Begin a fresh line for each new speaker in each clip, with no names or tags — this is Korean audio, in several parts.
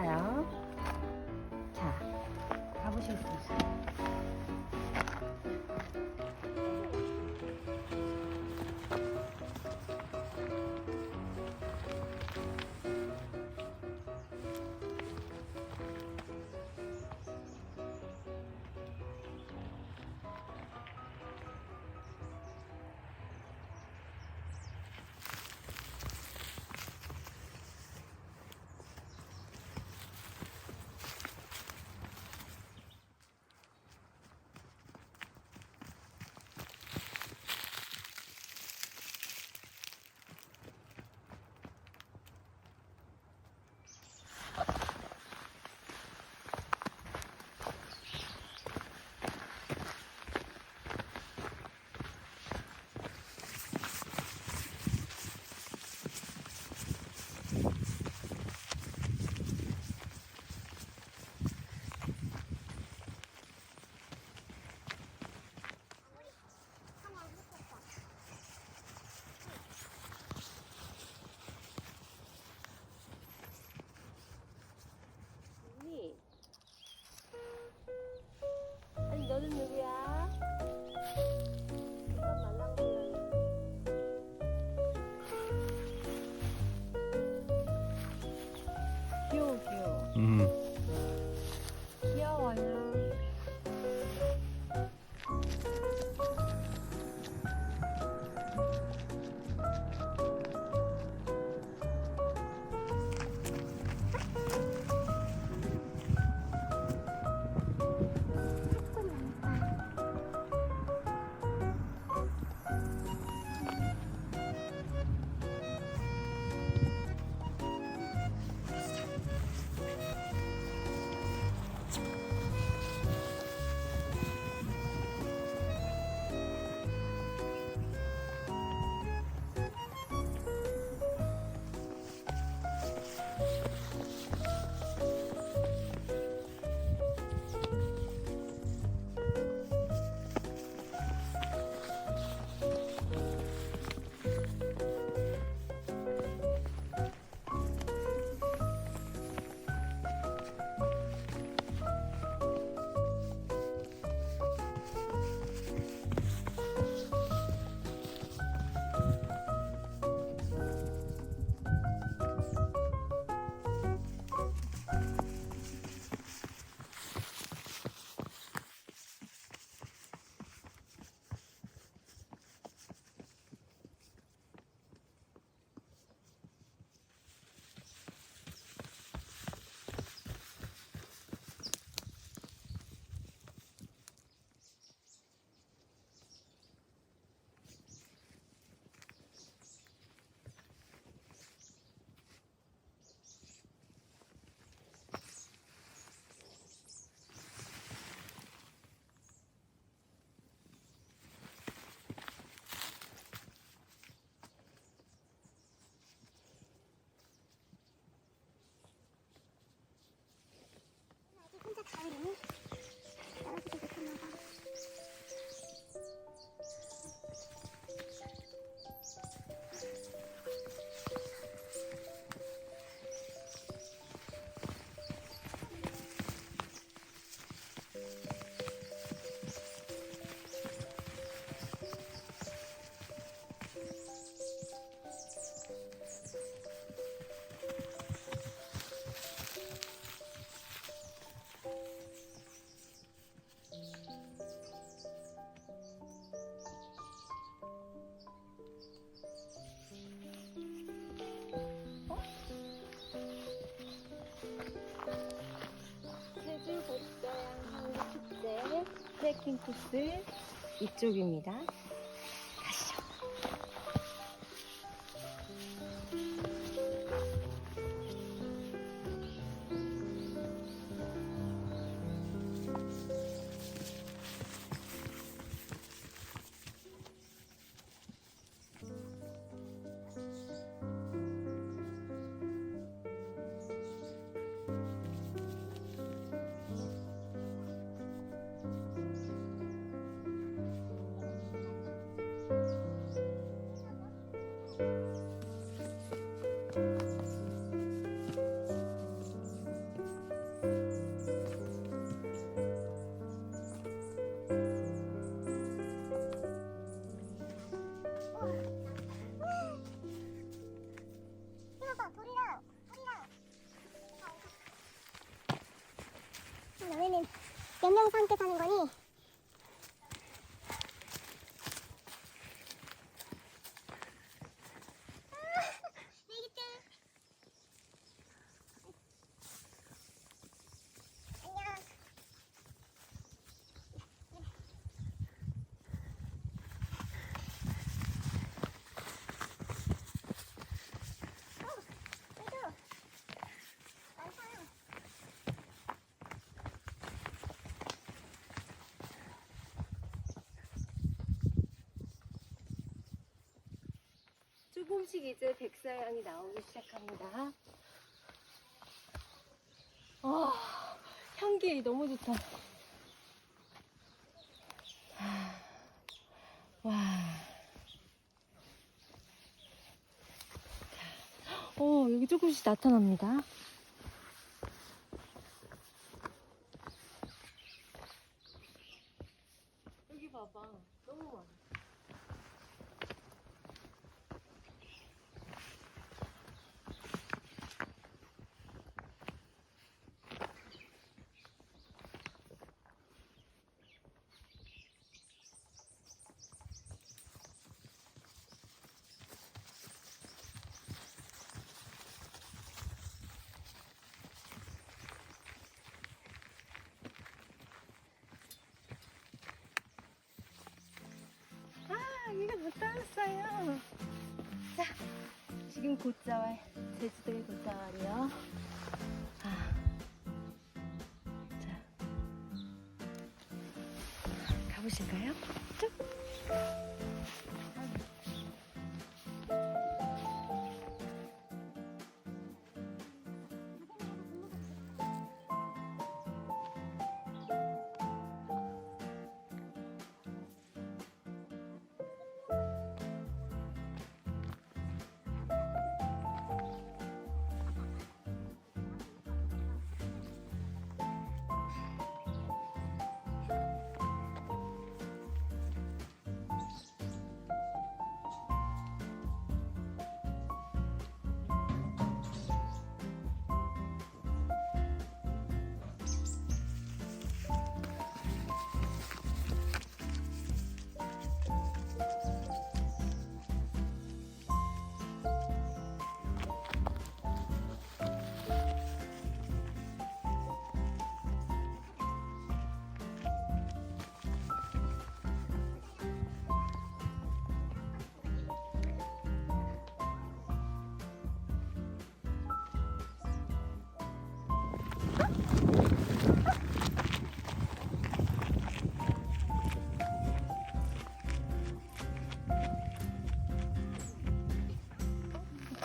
있어요. 캠프스 이쪽입니다.
너네는 몇 명이서 함께 사는 거니?
조금씩 이제 백사양이 나오기 시작합니다. 아, 향기 너무 좋다. 아, 와. 어, 여기 조금씩 나타납니다. 여기 봐봐. 너무 많아. 나타났어요. 자, 지금 곧자왈, 제주도의 곧자왈이요. 아, 자, 가보실까요? 쭉.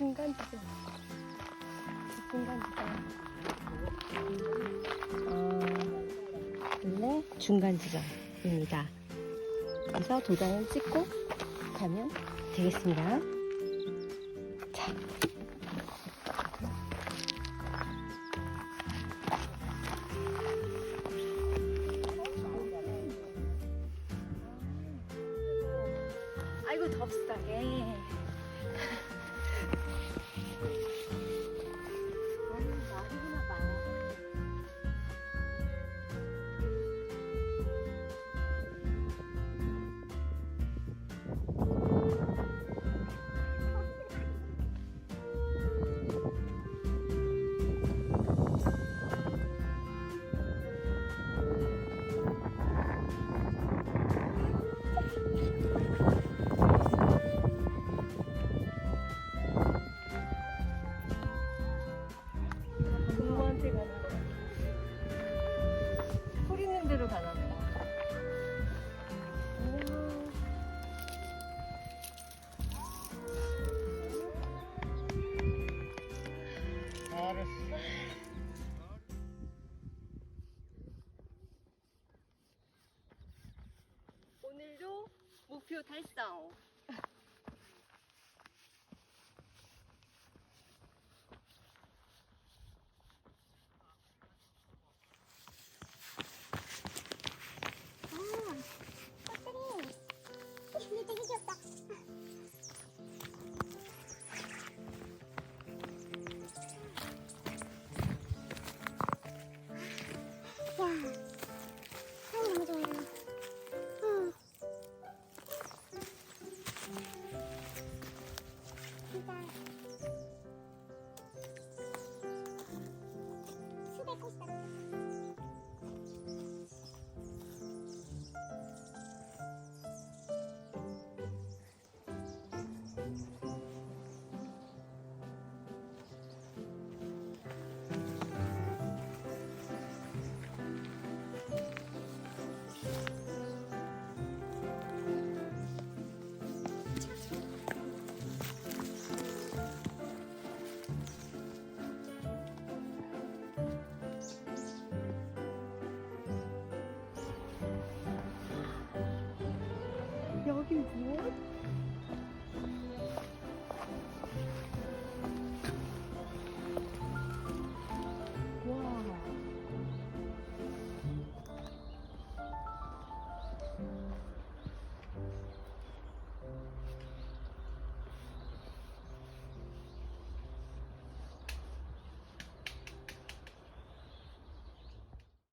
중간 지점. 중간 지점. 어, 원래 중간 지점입니다. 그래서 도장을 찍고 가면 되겠습니다. 자. 아이고 덥사게. 달성.